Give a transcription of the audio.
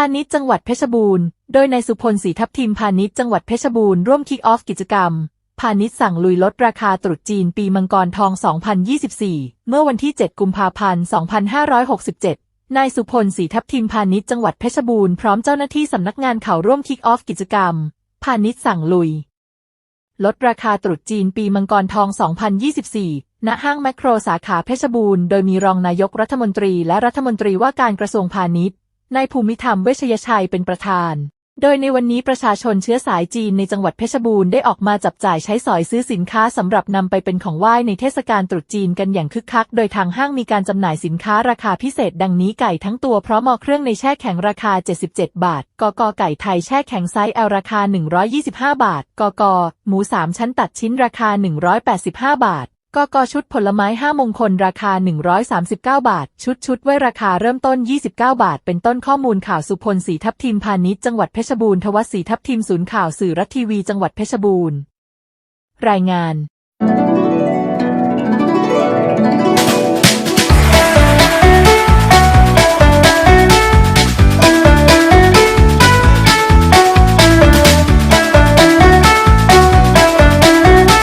พาณิชย์จังหวัดเพชรบูรณ์ โดยนายสุพลศรีทับทิมพาณิชย์จังหวัดเพชรบูรณ์ร่วมคิกออฟกิจกรรม พาณิชย์สั่งลุยลดราคาตรุษจีนปีมังกรทอง 2024 เมื่อวันที่ 7 กุมภาพันธ์ 2567 นายสุพลศรีทับทิมพาณิชย์จังหวัดเพชรบูรณ์พร้อมเจ้าหน้าที่สำนักงานเขาร่วมคิกออฟกิจกรรม พาณิชย์สั่งลุย ลดราคาตรุษจีนปีมังกรทอง 2024ณห้างแมคโครสาขาเพชรบูรณ์ โดยมีรองนายกรัฐมนตรีและรัฐมนตรีว่าการกระทรวงพาณิชย์ นายภูมิธรรมเวชยชัยเป็นประธาน โดยในวันนี้ประชาชนเชื้อสายจีนในจังหวัดเพชรบูรณ์ได้ออกมาจับจ่ายใช้สอยซื้อสินค้าสำหรับนำไปเป็นของไหว้ในเทศกาลตรุษจีนกันอย่างคึกคัก โดยทางห้างมีการจำหน่ายสินค้าราคาพิเศษ ดังนี้ไก่ทั้งตัวพร้อมอเครื่องในแช่แข็งราคา 77 บาท กกไก่ไทยแช่แข็งไซส์ L ราคา 125 บาท กกหมู 3 ชั้นตัดชิ้นราคา 185 บาท กกชุดผลไม้5มงคลราคา 139 บาท ชุดชุดไว้ราคาเริ่มต้น 29 บาท เป็นต้นข้อมูลข่าวสุพลศรีทับทิมพาณิชย์จังหวัดเพชรบูรณ์ทวัศศรีทับทิมศูนย์ข่าวสื่อรัฐทีวีจังหวัดเพชรบูรณ์ รายงาน